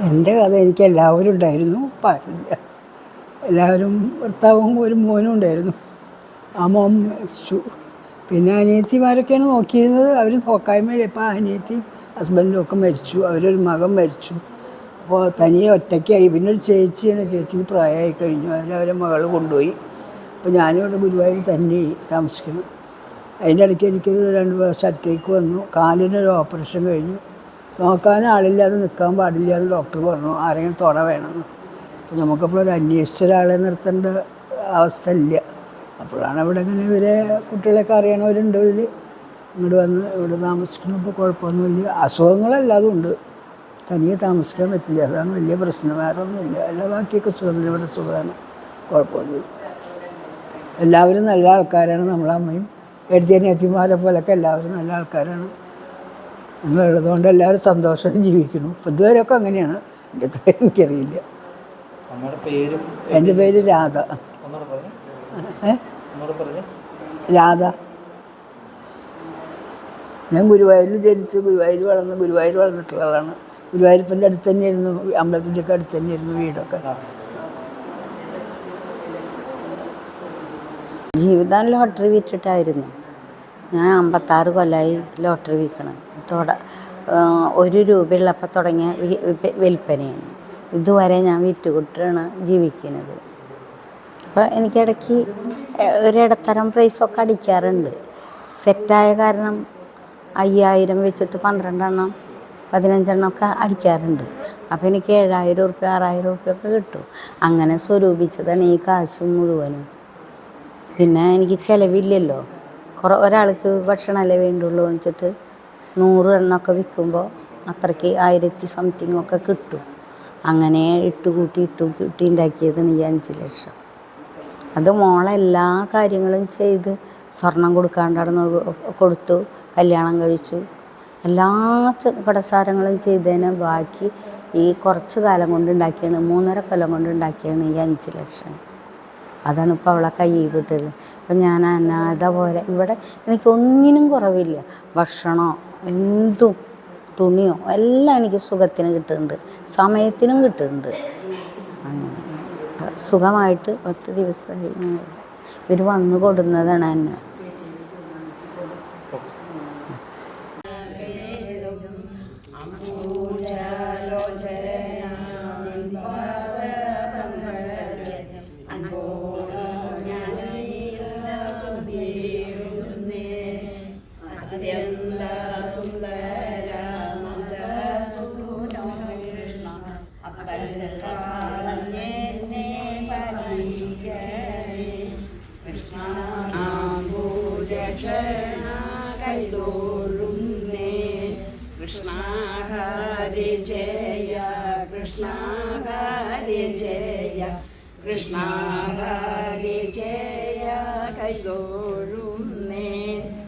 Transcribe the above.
എന്റെ കഥ എനിക്ക് എല്ലാവരും ഉണ്ടായിരുന്നു. പാടില്ല എല്ലാവരും ഭർത്താവും ഒരു മോനും ഉണ്ടായിരുന്നു. ആ മോൻ മരിച്ചു. പിന്നെ അനിയത്തിമാരൊക്കെയാണ് നോക്കിയിരുന്നത്. അവർ നോക്കായ്മ ഇപ്പോൾ അനിയത്തി ഹസ്ബൻഡും ഒക്കെ മരിച്ചു. അവരൊരു മകൻ മരിച്ചു. അപ്പോൾ തനിയെ ഒറ്റയ്ക്കായി. പിന്നെ ഒരു ചേച്ചിയാണ്. ചേച്ചിക്ക് പ്രായമായി കഴിഞ്ഞു. അവരെ മകൾ കൊണ്ടുപോയി. അപ്പോൾ ഞാനിവിടെ ഗുരുവായൂർ തന്നെ താമസിക്കുന്നു. അതിന്റെ ഇടയ്ക്ക് എനിക്കൊരു രണ്ട് വർഷം അറ്റേക്ക് വന്നു. കാലിനൊരു ഓപ്പറേഷൻ കഴിഞ്ഞു. നോക്കാൻ ആളില്ലാതെ നിൽക്കാൻ പാടില്ല എന്ന് ഡോക്ടർ പറഞ്ഞു. ആരെങ്കിലും തുണ വേണം. അപ്പോൾ നമുക്കപ്പോൾ ഒരു അന്വേഷിച്ച ഒരാളെ നിർത്തേണ്ട അവസ്ഥ ഇല്ല അപ്പോഴാണ് ഇവിടെ ഇങ്ങനെ ഇവരെ കുട്ടികളൊക്കെ അറിയണവരുണ്ട് ഇതിൽ ഇങ്ങോട്ട് വന്ന് ഇവിടെ താമസിക്കുന്നപ്പോൾ കുഴപ്പമൊന്നുമില്ല. അസുഖങ്ങളല്ലാതും ഉണ്ട് തനിയെ താമസിക്കാൻ പറ്റില്ല. അതാണ് വലിയ പ്രശ്നം. വേറെ ഒന്നുമില്ല. എല്ലാ ബാക്കിയൊക്കെ സുഖമില്ല ഇവിടെ സുഖമാണ്. കുഴപ്പമൊന്നുമില്ല. എല്ലാവരും നല്ല ആൾക്കാരാണ് നമ്മളമ്മയും എഴുതിയ നെത്തിമാരെ പോലൊക്കെ എല്ലാവരും നല്ല ആൾക്കാരാണ്. അങ്ങനെയുള്ളതുകൊണ്ട് എല്ലാവരും സന്തോഷം ജീവിക്കുന്നു. ഇപ്പം ഇതുവരെയൊക്കെ അങ്ങനെയാണ്. എന്റെ എനിക്കറിയില്ല. എന്റെ പേര് രാധ. രാധ. ഞാൻ ഗുരുവായൂരിൽ ജനിച്ച് ഗുരുവായൂർ വളർന്ന് ഗുരുവായൂർ വളർന്നിട്ടുള്ള ആളാണ്. ഗുരുവായൂരപ്പന്റെ അടുത്ത് തന്നെയായിരുന്നു അമ്പലത്തിന്റെ ഒക്കെ അടുത്ത് തന്നെയായിരുന്നു വീടൊക്കെ. ജീവിതം ലോട്ടറി വിറ്റിട്ടായിരുന്നു. ഞാൻ അമ്പത്താറ് കൊല്ലമായി ലോട്ടറി വിൽക്കണം. തുട ഒരു രൂപയുള്ളപ്പോൾ തുടങ്ങിയ വിൽപ്പനയാണ്. ഇതുവരെ ഞാൻ വിറ്റുകൊട്ടാണ് ജീവിക്കുന്നത് അപ്പോൾ എനിക്കിടയ്ക്ക് ഒരിടത്തരം പ്രൈസൊക്കെ അടിക്കാറുണ്ട്. സെറ്റായ കാരണം അയ്യായിരം വെച്ചിട്ട് പന്ത്രണ്ടെണ്ണം പതിനഞ്ചെണ്ണം ഒക്കെ അടിക്കാറുണ്ട്. അപ്പോൾ എനിക്ക് ഏഴായിരം ഉറുപ്പ്യ ആറായിരം ഉറുപ്പ്യ ഒക്കെ കിട്ടും. അങ്ങനെ സ്വരൂപിച്ചതാണ് ഈ കാശ് മുഴുവനും. പിന്നെ എനിക്ക് ചിലവില്ലല്ലോ. കുറേ ഒരാൾക്ക് ഭക്ഷണമല്ലേ വേണ്ടുള്ളൂ വെച്ചിട്ട് നൂറ് എണ്ണമൊക്കെ വിൽക്കുമ്പോൾ അത്രയ്ക്ക് ആയിരത്തി സംതിങ് ഒക്കെ കിട്ടും. അങ്ങനെ ഇട്ട് കൂട്ടി ഇട്ട് കൂട്ടി ഉണ്ടാക്കിയതാണ് ഈ അഞ്ച് ലക്ഷം. അത് മോളെ എല്ലാ കാര്യങ്ങളും ചെയ്ത് സ്വർണം കൊടുക്കാണ്ടാണ് കൊടുത്തു കല്യാണം കഴിച്ചു. എല്ലാ കടസാരങ്ങളും ചെയ്തതിന് ബാക്കി ഈ കുറച്ച് കാലം കൊണ്ട് ഉണ്ടാക്കിയാണ് മൂന്നര കൊല്ലം കൊണ്ട് ഉണ്ടാക്കിയാണ് ഈ അഞ്ച് ലക്ഷം. അതാണ് ഇപ്പോൾ അവളെ കൈ വിട്ടത്. അപ്പം ഞാൻ അനാഥ പോലെ. ഇവിടെ എനിക്ക് ഒന്നിനും കുറവില്ല. ഭക്ഷണമോ എന്തും തുണിയോ എല്ലാം എനിക്ക് സുഖത്തിന് കിട്ടുന്നുണ്ട്. സമയത്തിനും കിട്ടുന്നുണ്ട്. അങ്ങനെ. സുഖമായിട്ട് പത്ത് ദിവസമായി. ഇവർ വന്നു കൊടുന്നതാണ് എന്നെ കൃഷ്ണ ഹരി ജയ കൃഷ്ണ ഹരി ജയ. കൃഷ്ണ ഹരി ജയ കൈതോഴു